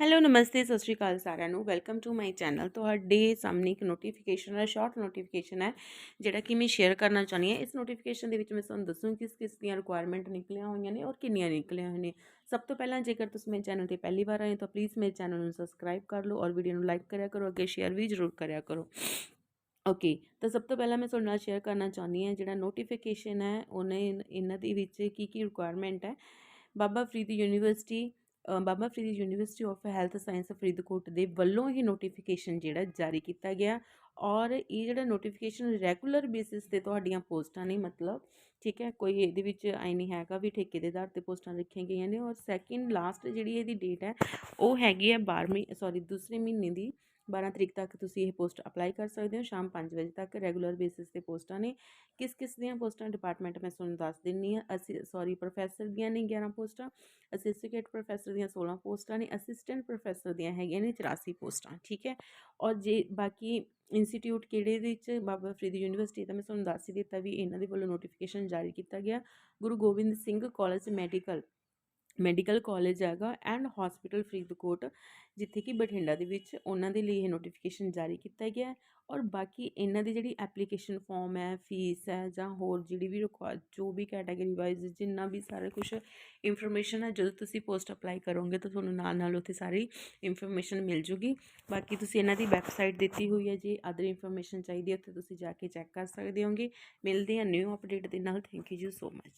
Hello ਨਮਸਤੇ, ਸਤਿ ਸ਼੍ਰੀ ਅਕਾਲ ਸਾਰਿਆਂ ਨੂੰ। ਵੈਲਕਮ ਟੂ ਮਾਈ ਚੈਨਲ ਤੁਹਾਡੇ ਸਾਹਮਣੇ ਇੱਕ ਨੋਟੀਫਿਕੇਸ਼ਨ ਹੈ ਸ਼ਾਰਟ ਨੋਟੀਫਿਕੇਸ਼ਨ ਹੈ, ਜਿਹੜਾ ਕਿ ਮੈਂ ਸ਼ੇਅਰ ਕਰਨਾ ਚਾਹੁੰਦੀ ਹਾਂ। ਇਸ ਨੋਟੀਫਿਕੇਸ਼ਨ ਦੇ ਵਿੱਚ ਮੈਂ ਤੁਹਾਨੂੰ ਦੱਸੂੰ ਕਿਸ ਕਿਸ ਦੀਆਂ ਰਿਕੁਆਇਰਮੈਂਟ ਨਿਕਲੀਆਂ ਹੋਈਆਂ ਨੇ ਔਰ ਕਿੰਨੀਆਂ ਨਿਕਲੀਆਂ ਹੋਈਆਂ ਨੇ। ਸਭ ਤੋਂ ਪਹਿਲਾਂ ਜੇਕਰ ਤੁਸੀਂ ਮੇਰੇ ਚੈਨਲ ਤੇ ਪਹਿਲੀ ਵਾਰ ਆਏ ਤਾਂ ਪਲੀਜ਼ ਮੇਰੇ ਚੈਨਲ ਨੂੰ ਸਬਸਕ੍ਰਾਈਬ ਕਰ ਲਓ ਔਰ ਵੀਡੀਓ ਨੂੰ ਲਾਈਕ ਕਰਿਆ ਕਰੋ, ਅੱਗੇ ਸ਼ੇਅਰ ਵੀ ਜ਼ਰੂਰ ਕਰਿਆ ਕਰੋ। ਓਕੇ ਤਾਂ ਸਭ ਤੋਂ ਪਹਿਲਾਂ ਮੈਂ ਤੁਹਾਡੇ ਨਾਲ ਸ਼ੇਅਰ ਕਰਨਾ ਚਾਹੁੰਦੀ ਹਾਂ, ਜਿਹੜਾ ਨੋਟੀਫਿਕੇਸ਼ਨ ਹੈ, ਉਹਨੇ ਇਹਨਾਂ ਦੇ ਵਿੱਚ ਕੀ ਕੀ ਰਿਕੁਆਇਰਮੈਂਟ ਹੈ? Baba Farid University Baba Farid University of Health Science Faridkot ਦੇ ਵੱਲੋਂ ਹੀ ਨੋਟੀਫਿਕੇਸ਼ਨ ਜਿਹੜਾ ਜਾਰੀ ਕੀਤਾ ਗਿਆ। ਔਰ ਇਹ ਜਿਹੜਾ ਨੋਟੀਫਿਕੇਸ਼ਨ ਰੈਗੂਲਰ ਬੇਸਿਸ ਤੇ ਤੁਹਾਡੀਆਂ ਪੋਸਟਾਂ ਨੇ ਮਤਲਬ, ਠੀਕ ਹੈ, ਕੋਈ ਇਹਦੇ ਵਿੱਚ ਆਈ ਨਹੀਂ ਹੈਗਾ ਵੀ ਠੇਕੇ ਦੇ ਆਧਾਰ ਤੇ ਪੋਸਟਾਂ ਰੱਖੀਆਂ ਗਈਆਂ ਨੇ, ਔਰ ਸੈਕਿੰਡ ਲਾਸਟ ਜਿਹੜੀ ਇਹਦੀ ਡੇਟ ਹੈ, ਉਹ ਹੈਗੀ ਹੈ 12ਵੀਂ ਸੌਰੀ ਦੂਸਰੇ ਮਹੀਨੇ ਦੀ 12 ਤਰੀਕ ਤੱਕ ਤੁਸੀਂ ਇਹ ਪੋਸਟ ਅਪਲਾਈ ਕਰ ਸਕਦੇ ਹੋ, ਸ਼ਾਮ 5 ਵਜੇ ਤੱਕ ਰੈਗੂਲਰ ਬੇਸਿਸ ਤੇ ਪੋਸਟਾਂ ਨੇ। ਕਿਸ ਕਿਸ ਦੀਆਂ ਪੋਸਟਾਂ ਡਿਪਾਰਟਮੈਂਟ ਮੈਂ ਤੁਹਾਨੂੰ ਦੱਸ ਦਿੰਨੀ ਆ ਅਸੀਂ ਸੌਰੀ ਪ੍ਰੋਫੈਸਰ ਦੀਆਂ ਨੇ 11 ਪੋਸਟਾਂ ਅਸਿਸਟੈਂਟ ਪ੍ਰੋਫੈਸਰ ਦੀਆਂ 16 ਪੋਸਟਾਂ ਨੇ ਅਸਿਸਟੈਂਟ ਪ੍ਰੋਫੈਸਰ ਦੀਆਂ ਹੈਗੀਆਂ ਨੇ 84 ਪੋਸਟਾਂ, ਠੀਕ ਹੈ। ਔਰ ਜੇ ਬਾਕੀ ਇੰਸਟੀਚਿਊਟ ਕਿਹੜੇ ਦੇ ਵਿੱਚ ਬਾਬਾ ਫਰੀਦ ਯੂਨੀਵਰਸਿਟੀ ਤਾਂ ਮੈਂ ਤੁਹਾਨੂੰ ਦੱਸ ਹੀ ਦਿੱਤਾ ਵੀ ਇਹਨਾਂ ਦੇ ਵੱਲੋਂ ਨੋਟੀਫਿਕੇਸ਼ਨ ਜਾਰੀ ਕੀਤਾ ਗਿਆ। Guru Gobind Singh college medical medical college ਹੈਗਾ ਐਂਡ ਹਸਪੀਟਲ ਫਰੀਦਕੋਟ, ਜਿੱਥੇ ਕਿ ਬਠਿੰਡਾ ਦੇ ਵਿੱਚ ਉਹਨਾਂ ਦੇ ਲਈ ਇਹ ਨੋਟੀਫਿਕੇਸ਼ਨ ਜਾਰੀ ਕੀਤਾ ਗਿਆ ਔਰ ਬਾਕੀ ਇਹਨਾਂ ਦੀ ਜਿਹੜੀ ਐਪਲੀਕੇਸ਼ਨ ਫਾਰਮ ਹੈ ਫੀਸ ਹੈ ਜਾਂ ਹੋਰ ਜਿਹੜੀ ਵੀ ਰਿਕੁਆਇਰ ਜੋ ਵੀ ਕੈਟਾਗਰੀ ਵਾਈਜ਼ ਜਿੰਨਾ ਵੀ ਸਾਰਾ ਕੁਝ ਇਨਫੋਰਮੇਸ਼ਨ ਹੈ, ਜਦੋਂ ਤੁਸੀਂ ਪੋਸਟ ਅਪਲਾਈ ਕਰੋਗੇ ਤਾਂ ਤੁਹਾਨੂੰ ਨਾਲ ਨਾਲ ਉੱਥੇ ਸਾਰੀ ਇਨਫੋਰਮੇਸ਼ਨ ਮਿਲ ਜੂਗੀ। ਬਾਕੀ ਤੁਸੀਂ ਇਹਨਾਂ ਦੀ ਵੈਬਸਾਈਟ ਦਿੱਤੀ ਹੋਈ ਹੈ, ਜੇ ਅਦਰ ਇਨਫੋਰਮੇਸ਼ਨ ਚਾਹੀਦੀ ਹੈ, ਉੱਥੇ ਤੁਸੀਂ ਜਾ ਕੇ ਚੈੱਕ ਕਰ ਸਕਦੇ ਹੋਗੇ। ਮਿਲਦੇ ਹਾਂ ਨਿਊ ਅਪਡੇਟ ਦੇ ਨਾਲ। Thank you so much